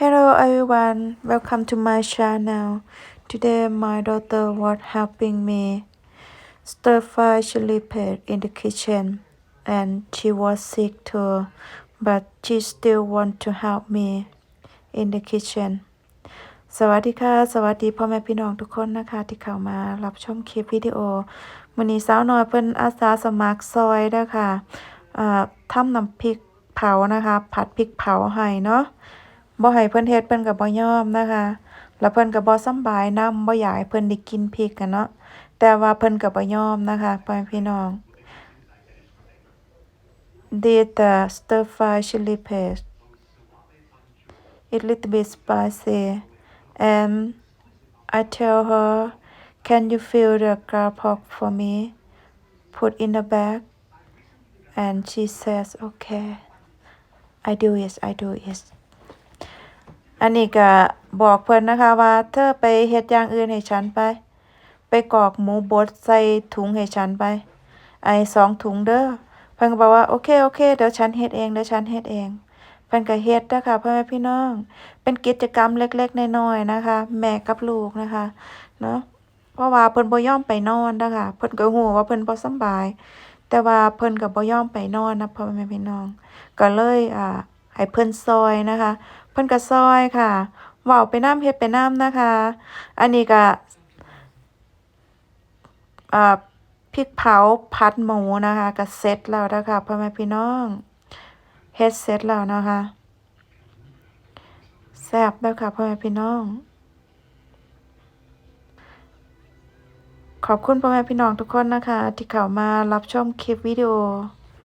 Hello everyone, welcome to my channel. Today my daughter was helping me stir fry chili pepper in the kitchen and she was sick too, but she still want to help me in the kitchen. สวัสดีค่ะ สวัสดีพ่อแม่พี่น้องทุกคนนะคะ ที่เข้ามารับชมคลิปวิดีโอมื้อนี้สาวน้อยเพิ่นอาสาสมัครซอยเด้อค่ะอ่าทำน้ำพริกเผานะคะ ผัดพริกเผาให้เนาะ บ่ให้เพิ่นเฮ็ดเพิ่นก็บ่ยอมนะคะ แล้วเพิ่นก็บ่สำบายนำบ่อยากให้เพิ่นได้กินพริกกันเนาะ แต่ว่าเพิ่นก็บ่ยอมนะคะพ่อพี่น้อง Did the stir fry chili paste it little bit spicy and I tell her can you fill the garlic for me put in the bag and she says okay I do it I do it อันนี้ก็บอกเพิ่นนะคะว่าเธอไปเฮ็ดอย่างอื่นให้ฉันไป ไปกรอกหมูบดใส่ถุงให้ฉันไป ไอ้สองถุงเด้อเพิ่นก็บอกว่าโอเคโอเคเดี๋ยวฉันเฮ็ดเองเดี๋ยวฉันเฮ็ดเองเพิ่นก็เฮ็ดเด้ค่ะพ่อแม่พี่น้อง เป็นกิจกรรมเล็กๆน้อยๆนะคะ แม่กับลูกนะคะเนาะเพราะว่าเพิ่นบ่ยอมไปนอนเด้ค่ะเพิ่นก็ฮู้ว่าเพิ่นบ่สบาย แต่ว่าเพิ่นก็บ่ยอมไปนอนนะพ่อแม่พี่น้อง ก็เลยอ่า ให้เพิ่นซอยนะคะ เพิ่นก็ซอยค่ะเว้าไปน้ำเฮ็ดไปน้ำนะคะ อันนี้ก็อ่าพริกเผาผัดหมูนะคะก็เสร็จแล้วนะคะพ่อแม่พี่น้องเฮ็ดเสร็จแล้วนะคะแซ่บแล้วค่ะพ่อแม่พี่น้อง ขอบคุณพ่อแม่พี่น้องทุกคนนะคะ ที่เข้ามารับชมคลิปวิดีโอ